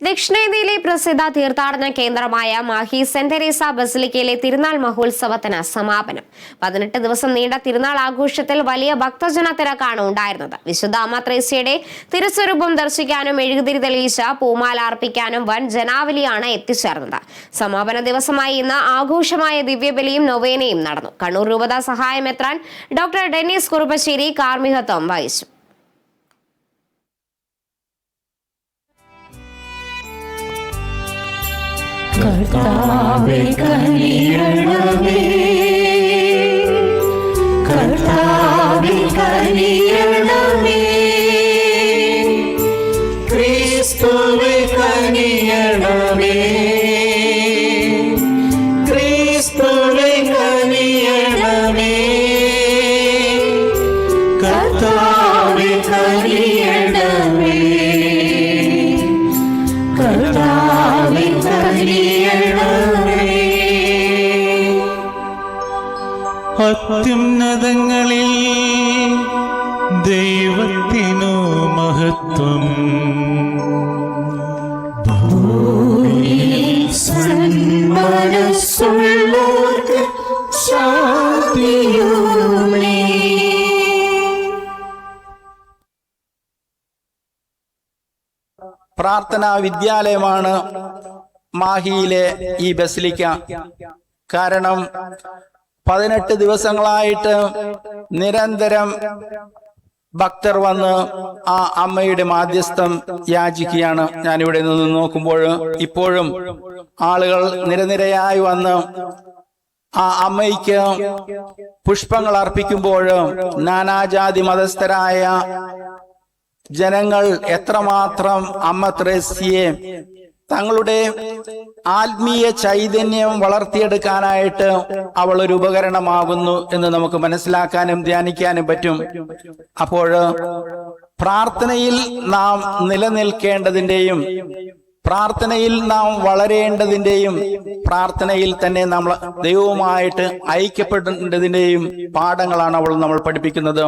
ദക്ഷിണേന്ത്യയിലെ പ്രസിദ്ധ തീർത്ഥാടന കേന്ദ്രമായ മാഹി സെന്റ് തെരേസ ബസിലിക്കയിലെ തിരുനാൾ മഹോത്സവത്തിന് സമാപനം. പതിനെട്ട് ദിവസം നീണ്ട തിരുനാൾ ആഘോഷത്തിൽ വലിയ ഭക്തജന തിരക്കാണ് ഉണ്ടായിരുന്നത്. വിശുദ്ധ അമ്മത്രേസ്യയുടെ തിരുസ്വരൂപം ദർശിക്കാനും എഴുതിരി തെളിയിച്ച പൂമാല അർപ്പിക്കാനും വൻ ജനാവലിയാണ് എത്തിച്ചേർന്നത്. സമാപന ദിവസമായി ഇന്ന് ആഘോഷമായ ദിവ്യബലിയും നൊവേനയും നടന്നു. കണ്ണൂർ രൂപത സഹായമെത്രാൻ ഡോക്ടർ ഡെന്നീസ് കുറുപ്പശ്ശേരി കാർമികത്വം വഹിച്ചു. കർത്താവേ കനിയണമേ. കർത്താവേ കനിയണമേ. അത്യുന്നതങ്ങളിൽ ദൈവത്തിനു മഹത്വം. മനസ്സുള്ളോർക്ക് ശാന്തിയുമേ പ്രാർത്ഥനാ വിദ്യാലയമാണ് മാഹിയിലെ ഈ ബസിലിക്ക. കാരണം പതിനെട്ട് ദിവസങ്ങളായിട്ട് നിരന്തരം ഭക്തർ വന്ന് ആ അമ്മയുടെ മാധ്യസ്ഥം യാചിക്കുകയാണ്. ഞാനിവിടെ നിന്ന് നോക്കുമ്പോൾ ഇപ്പോഴും ആളുകൾ നിരനിരയായി വന്ന് ആ അമ്മയ്ക്ക് പുഷ്പങ്ങൾ അർപ്പിക്കുമ്പോൾ നാനാജാതി മതസ്ഥരായ ജനങ്ങൾ എത്രമാത്രം അമ്മ ത്രേസ്യയെ തങ്ങളുടെ ആത്മീയ ചൈതന്യം വളർത്തിയെടുക്കാനായിട്ട് അവൾ ഒരു ഉപകരണമാകുന്നു എന്ന് നമുക്ക് മനസ്സിലാക്കാനും ധ്യാനിക്കാനും പറ്റും. അപ്പോൾ പ്രാർത്ഥനയിൽ നാം നിലനിൽക്കേണ്ടതിന്റെയും പ്രാർത്ഥനയിൽ നാം വളരേണ്ടതിന്റെയും പ്രാർത്ഥനയിൽ തന്നെ നമ്മൾ ദൈവവുമായിട്ട് ഐക്യപ്പെടേണ്ടതിന്റെയും പാഠങ്ങളാണ് അവൾ നമ്മൾ പഠിപ്പിക്കുന്നത്.